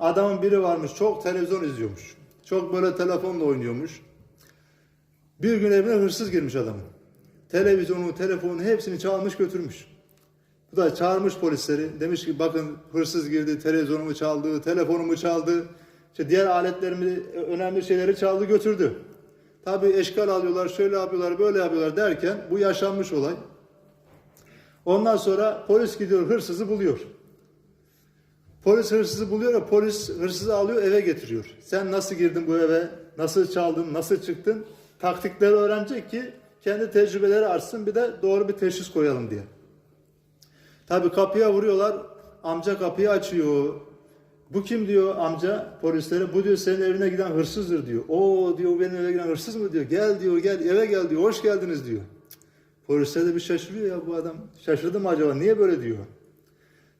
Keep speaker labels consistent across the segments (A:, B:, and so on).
A: adamın biri varmış çok televizyon izliyormuş. Çok böyle telefonla oynuyormuş. Bir gün evine hırsız girmiş adamın. Televizyonu, telefonu hepsini çalmış götürmüş. Bu da çağırmış polisleri. Demiş ki bakın hırsız girdi, televizyonumu çaldı, telefonumu çaldı. İşte diğer aletlerimi, önemli şeyleri çaldı götürdü. Tabii eşkal alıyorlar, şöyle yapıyorlar, böyle yapıyorlar derken bu yaşanmış olay. Ondan sonra polis gidiyor, hırsızı buluyor. Polis hırsızı buluyor ve polis hırsızı alıyor eve getiriyor. Sen nasıl girdin bu eve, nasıl çaldın, nasıl çıktın? Taktikleri öğrenecek ki kendi tecrübeleri artsın bir de doğru bir teşhis koyalım diye. Tabii kapıya vuruyorlar. Amca kapıyı açıyor. Bu kim diyor amca polislere? Bu diyor senin evine giden hırsızdır diyor. O diyor benim eve giden hırsız mı diyor. Gel diyor gel eve gel diyor. Hoş geldiniz diyor. Polisler de bir şaşırıyor ya bu adam. Şaşırdı mı acaba? Niye böyle diyor?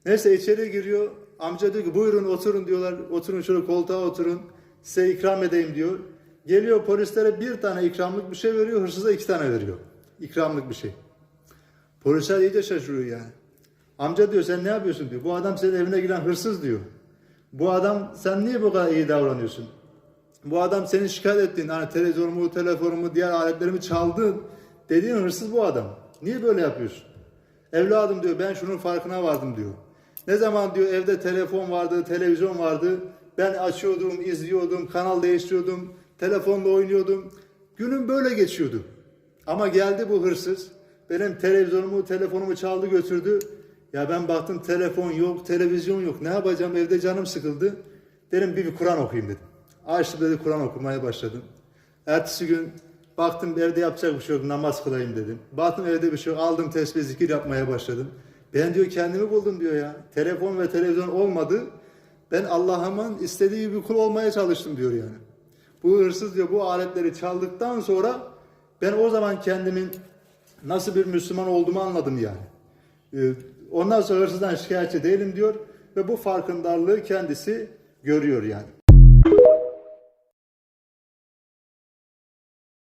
A: Neyse içeri giriyor. Amca diyor ki buyurun oturun diyorlar. Oturun şöyle koltuğa oturun. Size ikram edeyim diyor. Geliyor polislere bir tane ikramlık bir şey veriyor. Hırsıza iki tane veriyor. İkramlık bir şey. Polisler iyice şaşırıyor yani. Amca diyor sen ne yapıyorsun diyor. Bu adam senin evine giren hırsız diyor. Bu adam sen niye bu kadar iyi davranıyorsun? Bu adam seni şikayet ettiğin hani televizyonumu, telefonumu, diğer aletlerimi çaldın dediğin hırsız bu adam. Niye böyle yapıyorsun? Evladım diyor ben şunun farkına vardım diyor. Ne zaman diyor evde telefon vardı, televizyon vardı. Ben açıyordum, izliyordum, kanal değiştiriyordum, telefonla oynuyordum. Günüm böyle geçiyordu. Ama geldi bu hırsız. Benim televizyonumu, telefonumu çaldı götürdü. Ya ben baktım telefon yok, televizyon yok. Ne yapacağım? Evde canım sıkıldı. Dedim bir, bir Kur'an okuyayım dedim. Açtım dedi Kur'an okumaya başladım. Ertesi gün baktım evde yapacak bir şey yok. Namaz kılayım dedim. Baktım evde bir şey yok. Aldım tesbih zikir yapmaya başladım. Ben diyor kendimi buldum diyor ya. Telefon ve televizyon olmadı. Ben Allah'ımın istediği gibi kul olmaya çalıştım diyor yani. Bu hırsız diyor bu aletleri çaldıktan sonra ben o zaman kendimin nasıl bir Müslüman olduğumu anladım yani. Ee, Ondan sonra hırsızdan şikayetçi değilim diyor ve bu farkındalığı kendisi görüyor yani.